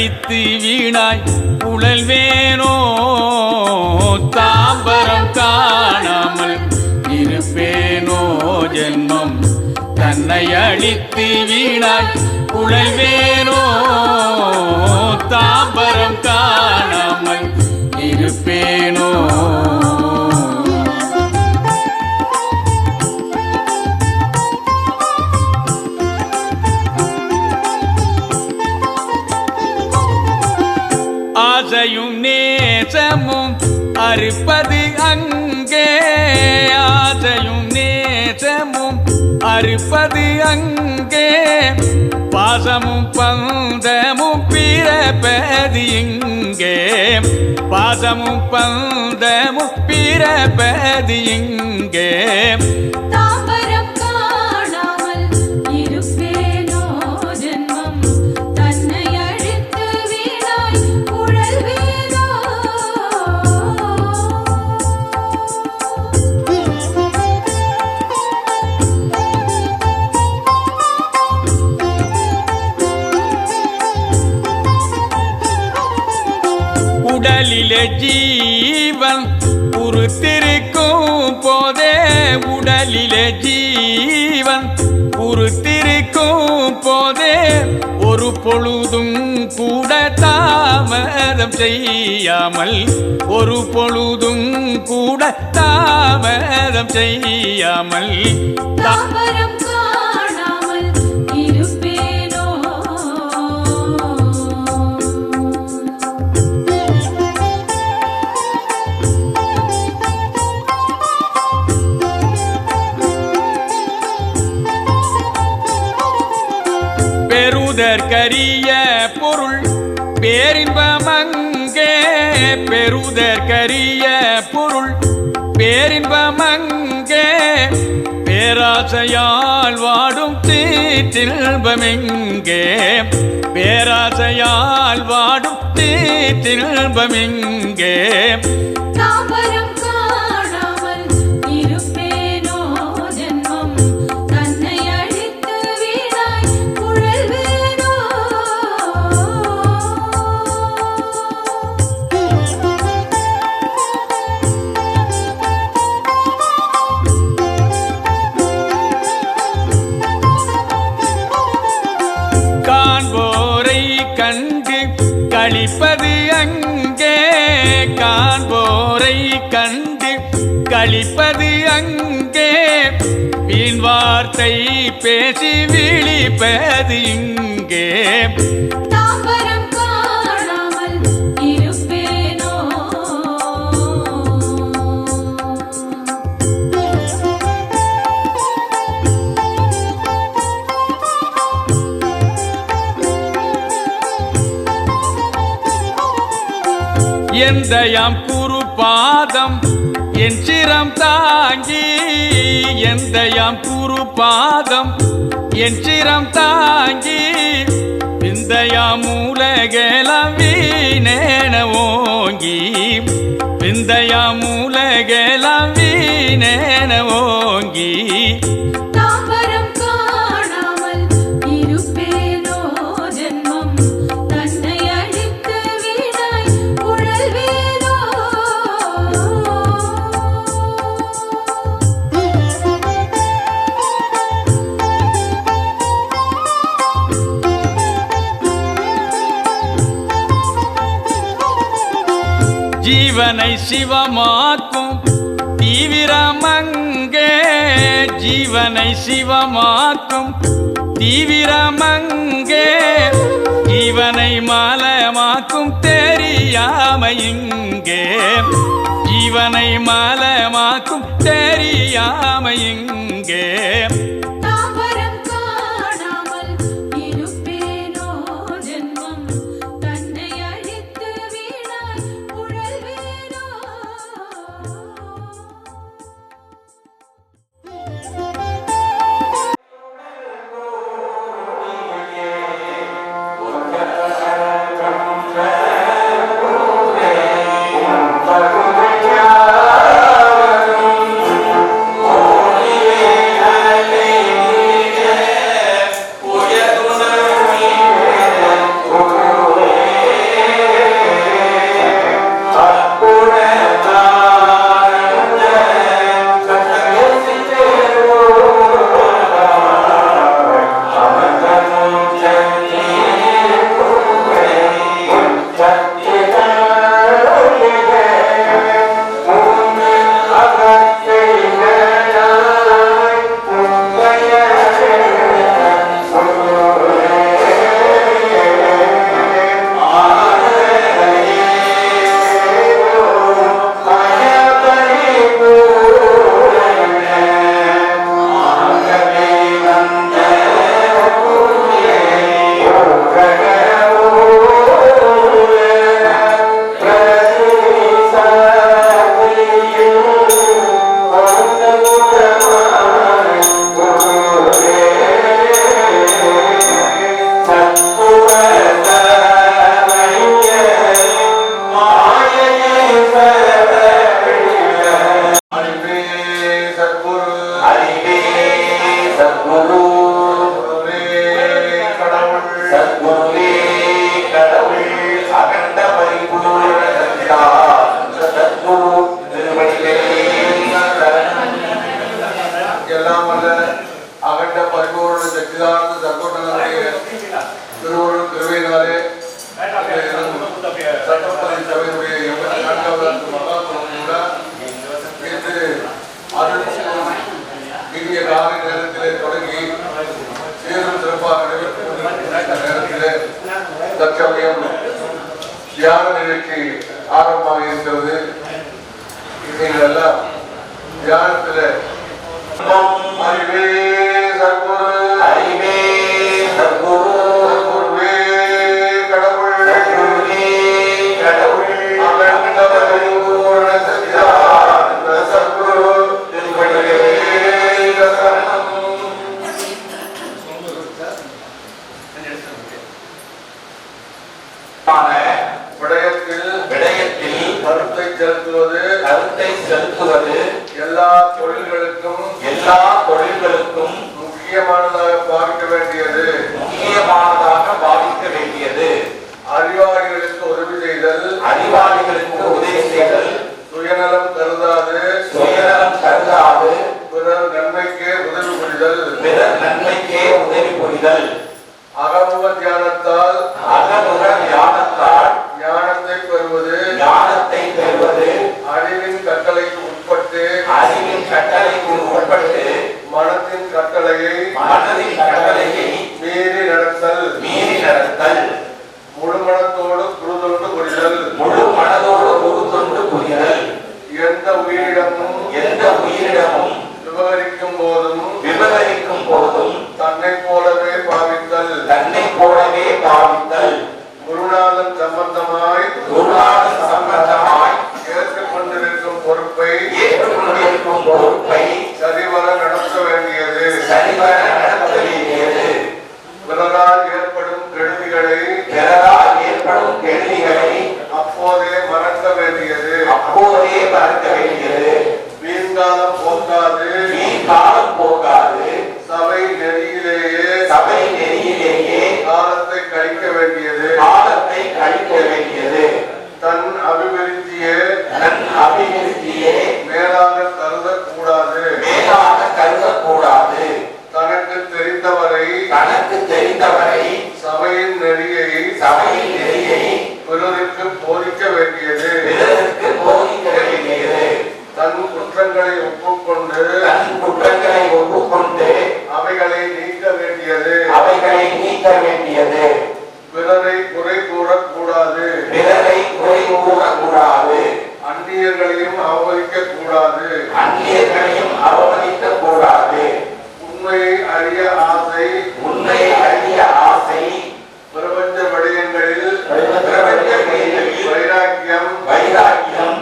ஜென்மம் தன்னை அழித்து வீணாய் உழல்வேனோ தாம்பரம் காணாமல் இருப்பேனோ ஜென்மம் தன்னை அழித்து வீணாய் உழல்வேனோ அறுப்பது அங்கே. பாசமும் பந்தமும் பிறப்பது இங்கே. பாசமும் பந்தமும் பிறப்பது இங்கே. உடலிலே ஜீவன் உருத்திருக்கும் போதே உடலிலே ஜீவன் உருத்திருக்கும் போதே ஒரு பொழுதும் கூட தாமதம் செய்யாமல் ஒரு பொழுதும் கூட தாமதம் செய்யாமல் பெறுதற்கரிய பொருள் பேரின்பமங்கே பெறுதற்கரிய பொருள் பேரின்பமங்கே பேராசையால் வாடும் தீத்தில்பமெங்கே பேராசையால் வாடும் தீத்தில்பமெங்கே கண்டு கழிப்பது அங்கே. வீண் வார்த்தை பேசி விழிப்பது இங்கே. இருப்பேனோ? எந்தயாம் குரு பாதம் என் சிரம் தாங்கி எந்தயாம் குரு பாதம் என் சிரம் தாங்கி விந்தயாம் மூலகெலாம் வீணேன ஓங்கி விந்தயாம் ஜீவனை சிவமாக்கும் தீவிரமங்கே ஜீவனை சிவமாக்கும் தீவிரமங்கே ஜீவனை மாலமாக்கும் தெரியாம இங்கே ஜீவனை மாலமாக்கும் தெரியாம இங்கே அறிவாளிகளுக்கு குற்றங்களை ஒப்புக்கொண்டு குற்றங்களை ஒப்புக்கொண்டு அவைகளை நீக்க வேண்டியது. அவைகளை நீக்க வேண்டியது. பிறரை குறை கூறக்கூடாது. பிறரை குறை கூறக்கூடாது. அந்நியர்களையும் அவமதிக்க கூடாது அந்நியர்களையும் அவமதிக்க கூடாது உண்மையை அறிய ஆசை. உண்மையை அறிய ஆசை. பிரபஞ்ச வடிவங்களில் வைராக்கியம். வைராக்கியம்.